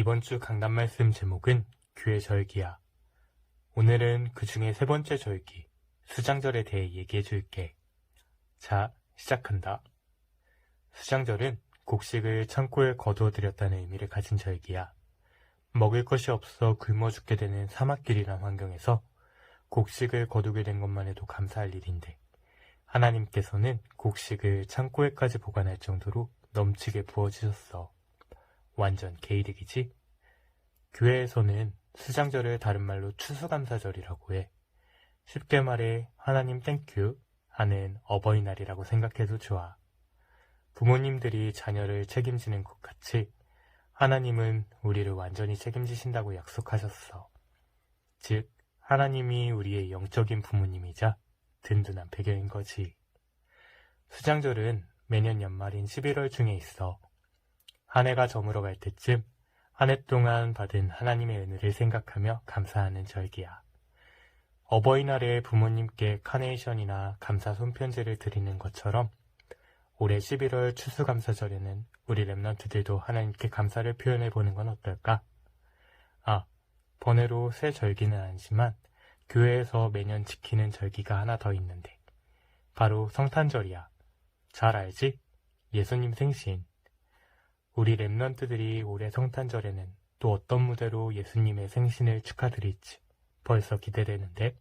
이번 주 강단 말씀 제목은 교회 절기야. 오늘은 그 중에 세 번째 절기, 수장절에 대해 얘기해 줄게. 자, 시작한다. 수장절은 곡식을 창고에 거두어들였다는 의미를 가진 절기야. 먹을 것이 없어 굶어 죽게 되는 사막길이란 환경에서 곡식을 거두게 된 것만 해도 감사할 일인데, 하나님께서는 곡식을 창고에까지 보관할 정도로 넘치게 부어주셨어. 완전 개이득이지? 교회에서는 수장절을 다른 말로 추수감사절이라고 해. 쉽게 말해 하나님 땡큐 하는 어버이날이라고 생각해도 좋아. 부모님들이 자녀를 책임지는 것 같이 하나님은 우리를 완전히 책임지신다고 약속하셨어. 즉, 하나님이 우리의 영적인 부모님이자 든든한 배경인 거지. 수장절은 매년 연말인 11월 중에 있어. 한 해가 저물어갈 때쯤 한 해 동안 받은 하나님의 은혜를 생각하며 감사하는 절기야. 어버이날에 부모님께 카네이션이나 감사 손편지를 드리는 것처럼 올해 11월 추수감사절에는 우리 랩런트들도 하나님께 감사를 표현해 보는 건 어떨까? 아, 번외로 새 절기는 아니지만 교회에서 매년 지키는 절기가 하나 더 있는데 바로 성탄절이야. 잘 알지? 예수님 생신. 우리 랩런트들이 올해 성탄절에는 또 어떤 무대로 예수님의 생신을 축하드릴지 벌써 기대되는데